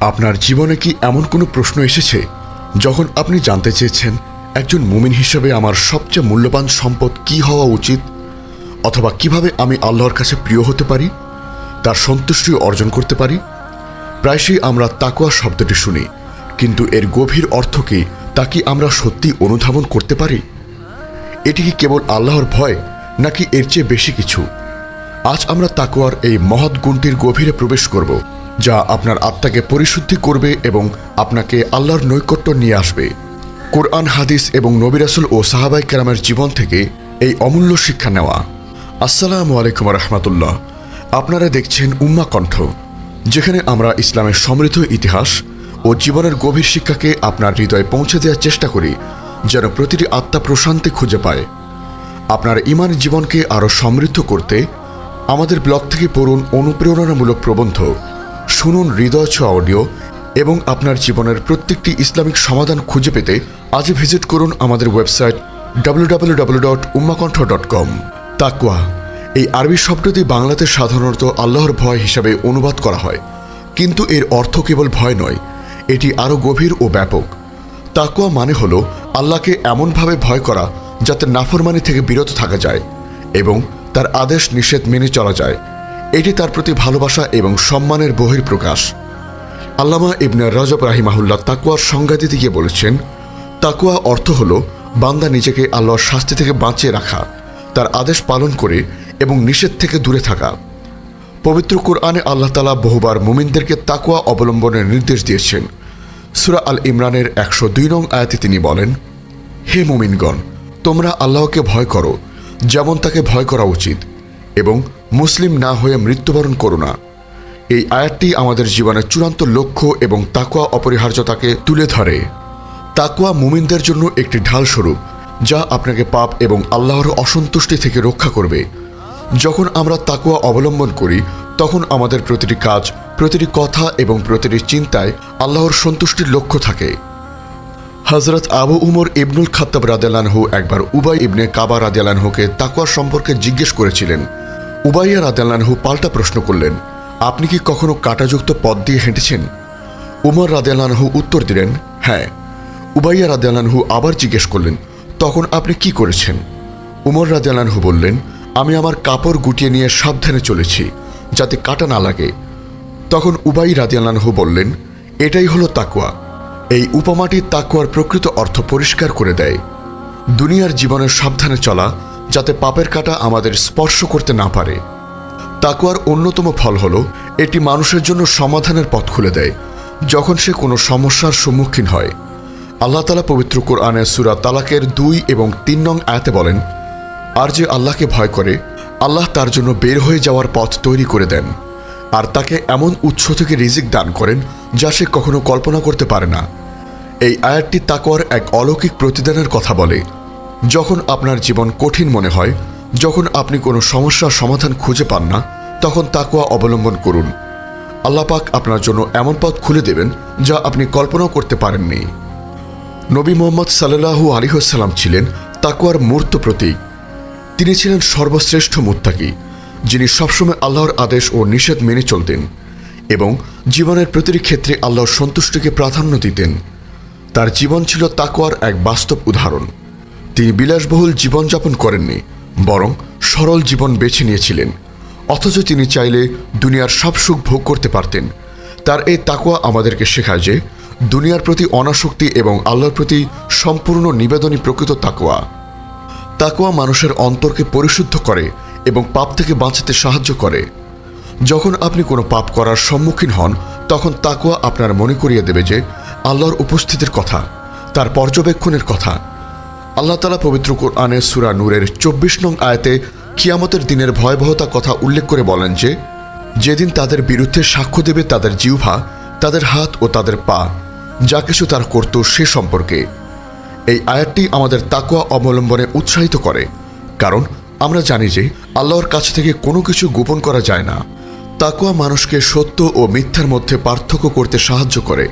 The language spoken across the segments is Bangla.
আপনার জীবনে কি এমন কোনো প্রশ্ন এসেছে যখন আপনি জানতে চেয়েছেন একজন মুমিন হিসেবে আমার সবচেয়ে মূল্যবান সম্পদ কি হওয়া উচিত অথবা কীভাবে আমি আল্লাহর কাছে প্রিয় হতে পারি, তার সন্তুষ্টি অর্জন করতে পারি? প্রায়শই আমরা তাকুয়া শব্দটি শুনি, কিন্তু এর গভীর অর্থ কি তা কি আমরা সত্যি অনুধাবন করতে পারি? এটি কি কেবল আল্লাহর ভয় নাকি এর চেয়ে বেশি কিছু? আজ আমরা তাকুয়ার এই মহৎ গুণটির গভীরে প্রবেশ করব। যা আপনার আত্মাকে পরিশুদ্ধি করবে এবং আপনাকে আল্লাহর নৈকট্য নিয়ে আসবে। কোরআন, হাদিস এবং নবিরাসুল ও সাহাবাই কেরামের জীবন থেকে এই অমূল্য শিক্ষা নেওয়া। আসসালামু আলাইকুম রহমতুল্লাহ। আপনারা দেখছেন উম্মা কণ্ঠ, যেখানে আমরা ইসলামের সমৃদ্ধ ইতিহাস ও জীবনের গভীর শিক্ষাকে আপনার হৃদয়ে পৌঁছে দেওয়ার চেষ্টা করি, যেন প্রতিটি আত্মা প্রশান্তি খুঁজে পায়। আপনার ইমান জীবনকে আরও সমৃদ্ধ করতে আমাদের ব্লগ থেকে পড়ুন অনুপ্রেরণামূলক প্রবন্ধ। শুনুন হৃদয় ছ অডিও এবং আপনার জীবনের প্রত্যেকটি ইসলামিক সমাধান খুঁজে পেতে আজই ভিজিট করুন আমাদের website W W W dot dot com এই আরবি শব্দটি বাংলাতে সাধারণত আল্লাহর ভয় হিসাবে অনুবাদ করা হয়। কিন্তু এর অর্থ কেবল ভয় নয়, এটি আরও গভীর ও ব্যাপক। তাকুয়া মানে হল আল্লাহকে এমনভাবে ভয় করা যাতে নাফরমানি থেকে বিরত থাকা যায় এবং তার আদেশ নিষেধ মেনে চলা যায়। এটি তার প্রতি ভালোবাসা এবং সম্মানের বহির প্রকাশ আল্লামা ইবনে রজব রাহিমাহুল্লাহ তাকুয়ার সংজ্ঞা দিতে গিয়ে বলেছেন তাকুয়া অর্থ হল বান্দা নিজেকে আল্লাহর শাস্তি থেকে বাঁচিয়ে রাখা, তার আদেশ পালন করে এবং নিষেধ থেকে দূরে থাকা। পবিত্র কোরআনে আল্লাহ তালা বহুবার মুমিনদেরকে তাকুয়া অবলম্বনের নির্দেশ দিয়েছেন। সুরা আল ইমরানের একশো দুই নং আয়াতে তিনি বলেন, হে মুমিনগণ, তোমরা আল্লাহকে ভয় করো, যেমন তাকে ভয় করা উচিত। এবং মুসলিম না হয়ে মৃত্যুবরণ করো না। এই আয়াতটি আমাদের জীবনের চূড়ান্ত লক্ষ্য এবং তাকুয়া অপরিহার্যতাকে তুলে ধরে। তাকুয়া মুমিনদের জন্য একটি ঢাল স্বরূপ যা আপনাকে পাপ এবং আল্লাহর অসন্তুষ্টি থেকে রক্ষা করবে। যখন আমরা তাকুয়া অবলম্বন করি, তখন আমাদের প্রতিটি কাজ, প্রতিটি কথা এবং প্রতিটি চিন্তায় আল্লাহর সন্তুষ্টির লক্ষ্য থাকে। হজরত আবু উমর ইবনুল খাত্তাব রাদেলানহু একবার উবাই ইবনে কাবা রাদেলানহুকে তাকুয়া সম্পর্কে জিজ্ঞেস করেছিলেন উবাইয়া রাদেলানহু পাল্টা প্রশ্ন করলেন, আপনি কি কখনো কাটাযুক্ত পথ দিয়ে হেঁটেছেন? উমর রাদেলানহু উত্তর দিলেন হ্যাঁ। উবাইয়া রাদেলানহু আবার জিজ্ঞেস করলেন, তখন আপনি কি করেছেন? উমর রাদেলানহু বললেন, আমি আমার কাপড় গুটিয়ে নিয়ে সাবধানে চলেছি, যাতে কাটা না লাগে। তখন উবাই রাদিয়ালানহু বললেন, এটাই হলো তাকুয়া এই উপমাটি তাকুয়ার প্রকৃত অর্থ পরিষ্কার করে দেয়। দুনিয়ার জীবনের সাবধানে চলা যাতে পাপের কাটা আমাদের স্পর্শ করতে না পারে। তাকুয়ার অন্যতম ফল হলো, এটি মানুষের জন্য সমাধানের পথ খুলে দেয়, যখন সে কোনো সমস্যার সম্মুখীন হয়। আল্লাহ তালা পবিত্র কোরআনে সুরা তালাকের দুই এবং তিন নং আয়াতে বলেন, আর যে আল্লাহকে ভয় করে, আল্লাহ তার জন্য বের হয়ে যাওয়ার পথ তৈরি করে দেন, আর তাকে এমন উৎস থেকে রিজিক দান করেন যা সে কখনো কল্পনা করতে পারে না। এই আয়াতটি তাকওয়ার এক অলৌকিক প্রতিদানের কথা বলে। যখন আপনার জীবন কঠিন মনে হয়, যখন আপনি কোনো সমস্যার সমাধান খুঁজে পান না, তখন তাকওয়া অবলম্বন করুন। আল্লাপাক আপনার জন্য এমন পথ খুলে দেবেন যা আপনি কল্পনাও করতে পারেননি। নবী মোহাম্মদ সাল্লাহু আলিহাসাল্লাম ছিলেন তাকুয়ার মূর্ত প্রতীক। তিনি ছিলেন সর্বশ্রেষ্ঠ মুত্তাকি, যিনি সবসময় আল্লাহর আদেশ ও নিষেধ মেনে চলতেন এবং জীবনের প্রতিটি ক্ষেত্রে আল্লাহর সন্তুষ্টিকে প্রাধান্য দিতেন। তার জীবন ছিল তাকুয়ার এক বাস্তব উদাহরণ। তিনি বিলাসবহুল জীবনযাপন করেননি, বরং সরল জীবন বেছে নিয়েছিলেন। অথচ তিনি চাইলে দুনিয়ার সব সুখ ভোগ করতে পারতেন। তার এই তাকুয়া আমাদেরকে শেখায় যে, দুনিয়ার প্রতি অনাসক্তি এবং আল্লাহর প্রতি সম্পূর্ণ নিবেদনই প্রকৃত তাকুয়া তাকুয়া মানুষের অন্তরকে পরিশুদ্ধ করে এবং পাপ থেকে বাঁচাতে সাহায্য করে। যখন আপনি কোনো পাপ করার সম্মুখীন হন, তখন তাকুয়া আপনার মনে করিয়ে দেবে যে, আল্লাহর উপস্থিতির কথা, তার পর্যবেক্ষণের কথা আল্লাহ তালা পবিত্র কোরআনে সুরা নূরের চব্বিশ নং আয়াতে কিয়ামতের দিনের ভয়াবহতা কথা উল্লেখ করে বলেন যে, যেদিন তাদের বিরুদ্ধে সাক্ষ্য দেবে তাদের জিহ্বা, তাদের হাত ও তাদের পা, যা কিছু তার করত সে সম্পর্কে। এই আয়াতটি আমাদের তাকুয়া অবলম্বনে উৎসাহিত করে, কারণ আমরা জানি যে আল্লাহর কাছ থেকে কোনো কিছু গোপন করা যায় না। তাকুয়া মানুষকে সত্য ও মিথ্যার মধ্যে পার্থক্য করতে সাহায্য করে।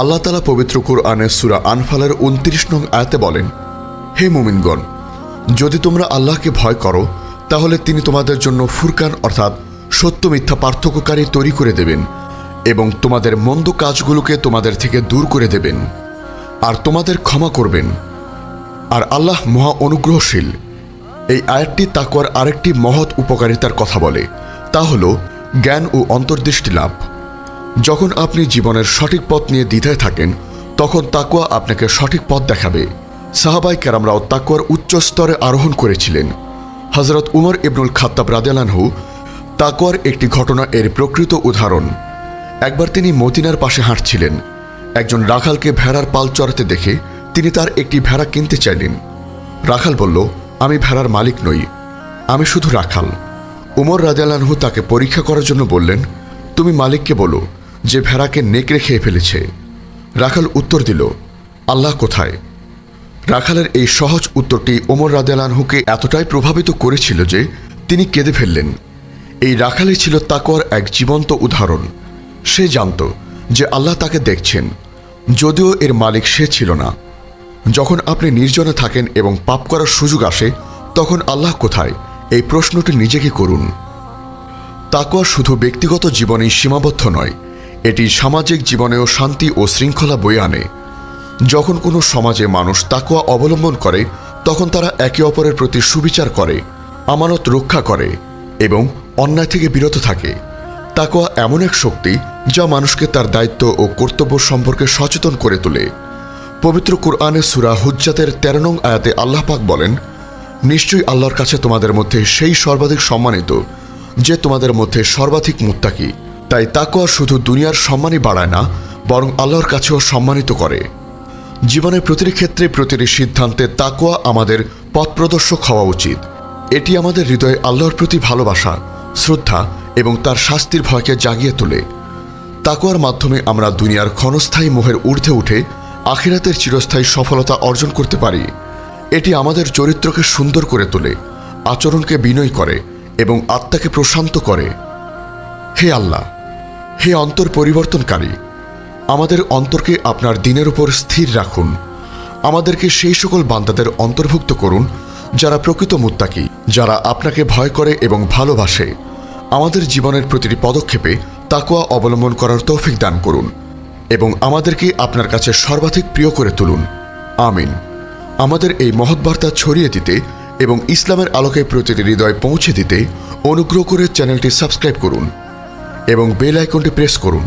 আল্লাহ তালা পবিত্র কুরআনে সুরা আনফালের উনত্রিশ নং আয়াতে বলেন হে মুমিনগণ, যদি তোমরা আল্লাহকে ভয় করো, তাহলে তিনি তোমাদের জন্য ফুরকান অর্থাৎ সত্য মিথ্যা পার্থক্যকারী তৈরি করে দেবেন এবং তোমাদের মন্দ কাজগুলোকে তোমাদের থেকে দূর করে দেবেন আর তোমাদের ক্ষমা করবেন। আর আল্লাহ মহা অনুগ্রহশীল, এই আয়াতটি তাকওয়ার আরেকটি মহৎ উপকারিতার কথা বলে, তা হল জ্ঞান ও অন্তর্দৃষ্টি লাভ। যখন আপনি জীবনের সঠিক পথ নিয়ে দ্বিধায় থাকেন, তখন তাকুয়া আপনাকে সঠিক পথ দেখাবে। সাহাবাই কেরামরাও তাকুয়ার উচ্চ স্তরে আরোহণ করেছিলেন। হজরত উমর ইবনুল খাত্তাব রাদেলানহু তাকুয়ার একটি ঘটনা এর প্রকৃত উদাহরণ। একবার তিনি মদিনার পাশে হাঁটছিলেন। একজন রাখালকে ভেড়ার পাল চড়াতে দেখে তিনি তার একটি ভেড়া কিনতে চাইলেন। রাখাল বলল, আমি ভেড়ার মালিক নই, আমি শুধু রাখাল। উমর রাজালানহু তাকে পরীক্ষা করার জন্য বললেন, তুমি মালিককে বলো যে ভেড়াকে নেকড়ে খেয়ে ফেলেছে। রাখাল উত্তর দিল, আল্লাহ কোথায়? রাখালের এই সহজ উত্তরটি ওমর রাদেলানহুকে এতটাই প্রভাবিত করেছিল যে তিনি কেঁদে ফেললেন। এই রাখালই ছিল তাকওয়ার এক জীবন্ত উদাহরণ। সে জানত যে আল্লাহ তাকে দেখছেন, যদিও এর মালিক সে ছিল না। যখন আপনি নির্জনে থাকেন এবং পাপ করার সুযোগ আসে, তখন আল্লাহ কোথায়? এই প্রশ্নটি নিজেকে করুন। তাকওয়া শুধু ব্যক্তিগত জীবনেই সীমাবদ্ধ নয়, এটি সামাজিক জীবনেও শান্তি ও শৃঙ্খলা বয়ে আনে। যখন কোনো সমাজে মানুষ তাকওয়া অবলম্বন করে, তখন তারা একে অপরের প্রতি সুবিচার করে, আমানত রক্ষা করে এবং অন্যায় থেকে বিরত থাকে। তাকওয়া এমন এক শক্তি যা মানুষকে তার দায়িত্ব ও কর্তব্য সম্পর্কে সচেতন করে তোলে। পবিত্র কুরআনে সুরা হুজ্জাতের তেরো নং আয়াতে আল্লাহ পাক বলেন, নিশ্চয়ই আল্লাহর কাছে তোমাদের মধ্যে সেই সর্বাধিক সম্মানিত, যে তোমাদের মধ্যে সর্বাধিক মুত্তাকি। তাই তাকওয়া শুধু দুনিয়ার সম্মানই বাড়ায় না, বরং আল্লাহর কাছেও সম্মানিত করে। জীবনের প্রতিটি ক্ষেত্রে প্রতিটি সিদ্ধান্তে তাকওয়া আমাদের পথ প্রদর্শক হওয়া উচিত। এটি আমাদের হৃদয়ে আল্লাহর প্রতি ভালোবাসা, শ্রদ্ধা এবং তার শাস্তির ভয়কে জাগিয়ে তোলে। তাকওয়ার মাধ্যমে আমরা দুনিয়ার ক্ষণস্থায়ী মোহের ঊর্ধ্বে উঠে আখিরাতের চিরস্থায়ী সফলতা অর্জন করতে পারি। এটি আমাদের চরিত্রকে সুন্দর করে তোলে, আচরণকে বিনয় করে এবং আত্মাকে প্রশান্ত করে। হে আল্লাহ, হে অন্তর পরিবর্তনকারী আমাদের অন্তরকে আপনার দিনের উপর স্থির রাখুন। আমাদেরকে সেই সকল বান্দাদের অন্তর্ভুক্ত করুন, যারা প্রকৃত মুত্তাকি, যারা আপনাকে ভয় করে এবং ভালোবাসে। আমাদের জীবনের প্রতিটি পদক্ষেপে তাকুয়া অবলম্বন করার তৌফিক দান করুন এবং আমাদেরকে আপনার কাছে সর্বাধিক প্রিয় করে তুলুন। আমিন। আমাদের এই মহৎ বার্তা ছড়িয়ে দিতে এবং ইসলামের আলোকে প্রতিটি হৃদয় পৌঁছে দিতে অনুগ্রহ করে চ্যানেলটি সাবস্ক্রাইব করুন এবং বেল আইকনটি প্রেস করুন।